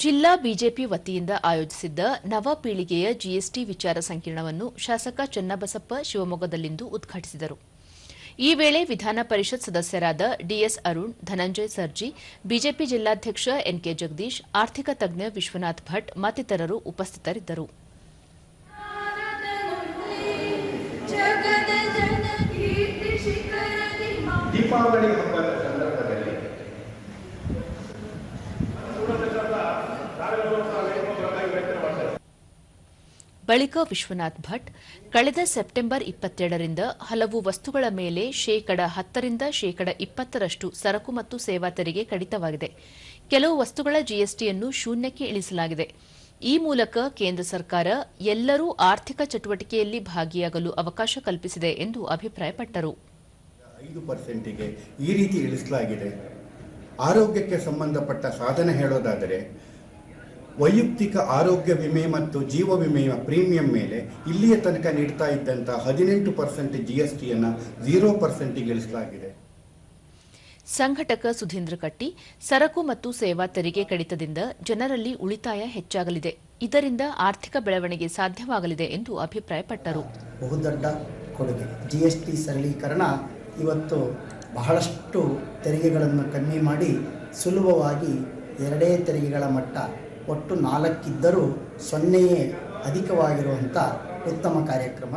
ಜಿಲ್ಲಾ ಬಿಜೆಪಿ ವತಿಯಿಂದ ಆಯೋಜಿಸಿದ್ದ ನವ ಪೀಳಿಗೆಯ ಜಿಎಸ್ಟಿ ವಿಚಾರ ಸಂಕಿರಣವನ್ನು ಶಾಸಕ ಚನ್ನಬಸಪ್ಪ ಶಿವಮೊಗ್ಗದಲ್ಲಿಂದು ಉದ್ಘಾಟಿಸಿದರು. ಈ ವೇಳೆ ವಿಧಾನ ಪರಿಷತ್ ಸದಸ್ಯರಾದ ಡಿಎಸ್ ಅರುಣ್ ಧನಂಜಯ ಸರ್ಜಿ ಬಿಜೆಪಿ ಜಿಲ್ಲಾಧ್ಯಕ್ಷ ಎನ್ಕೆ ಜಗದೀಶ್ ಆರ್ಥಿಕ ತಜ್ಞ ವಿಶ್ವನಾಥ್ ಭಟ್ ಮತ್ತಿತರರು ಉಪಸ್ಥಿತರಿದ್ದರು. ದೀಪಾವಳಿ ಬಳಿಕ ವಿಶ್ವನಾಥ್ ಭಟ್, ಕಳೆದ ಸೆಪ್ಟೆಂಬರ್ ಇಪ್ಪತ್ತೆರಡರಿಂದ ಹಲವು ವಸ್ತುಗಳ ಮೇಲೆ ಶೇಕಡ ಹತ್ತರಿಂದ ಶೇಕಡ ಇಪ್ಪತ್ತರಷ್ಟು ಸರಕು ಮತ್ತು ಸೇವಾ ತೆರಿಗೆ ಕಡಿತವಾಗಿದೆ. ಕೆಲವು ವಸ್ತುಗಳ ಜಿಎಸ್ಟಿಯನ್ನು ಶೂನ್ಯಕ್ಕೆ ಇಳಿಸಲಾಗಿದೆ. ಈ ಮೂಲಕ ಕೇಂದ್ರ ಸರ್ಕಾರ ಎಲ್ಲರೂ ಆರ್ಥಿಕ ಚಟುವಟಿಕೆಯಲ್ಲಿ ಭಾಗಿಯಾಗಲು ಅವಕಾಶ ಕಲ್ಪಿಸಿದೆ ಎಂದು ಅಭಿಪ್ರಾಯಪಟ್ಟರು. ಈ ರೀತಿ ಇಳಿಸಲಾಗಿದೆ. ಆರೋಗ್ಯಕ್ಕೆ ಸಂಬಂಧಪಟ್ಟ ಸಾಧನ ಹೇಳೋದಾದರೆ ವೈಯಕ್ತಿಕ ಆರೋಗ್ಯ ವಿಮೆ ಮತ್ತು ಜೀವ ವಿಮೆಯ ಪ್ರೀಮಿಯಂ ಮೇಲೆ ಇಲ್ಲಿಯ ತನಕ ನೀಡ್ತಾ ಇದ್ದಂತಹ ಹದಿನೆಂಟು ಪರ್ಸೆಂಟ್ ಜಿ ಎಸ್ ಟಿಯನ್ನು ಝೀರೋ ಪರ್ಸೆಂಟಿಗೆ ಇಳಿಸಲಾಗಿದೆ. ಸಂಘಟಕ ಸುಧೀಂದ್ರ ಕಟ್ಟಿ ಸರಕು ಮತ್ತು ಸೇವಾ ತೆರಿಗೆ ಕಡಿತದಿಂದ ಜನರಲ್ಲಿ ಉಳಿತಾಯ ಹೆಚ್ಚಾಗಲಿದೆ. ಇದರಿಂದ ಆರ್ಥಿಕ ಬೆಳವಣಿಗೆ ಸಾಧ್ಯವಾಗಲಿದೆ ಎಂದು ಅಭಿಪ್ರಾಯಪಟ್ಟರು. ಬಹುದೊಡ್ಡ ಕೊಡುಗೆ. ಜಿಎಸ್ಟಿ ಎಸ್ ಟಿ ಸರಳೀಕರಣ ಇವತ್ತು ಬಹಳಷ್ಟು ತೆರಿಗೆಗಳನ್ನು ಕಮ್ಮಿ ಮಾಡಿ ಸುಲಭವಾಗಿ ಎರಡೇ ತೆರಿಗೆಗಳ ಮಟ್ಟ ಒಟ್ಟು ನಾಲ್ಕಿದ್ದರೂ ಸೊನ್ನೆಯೇ ಅಧಿಕವಾಗಿರುವಂಥ ಉತ್ತಮ ಕಾರ್ಯಕ್ರಮ.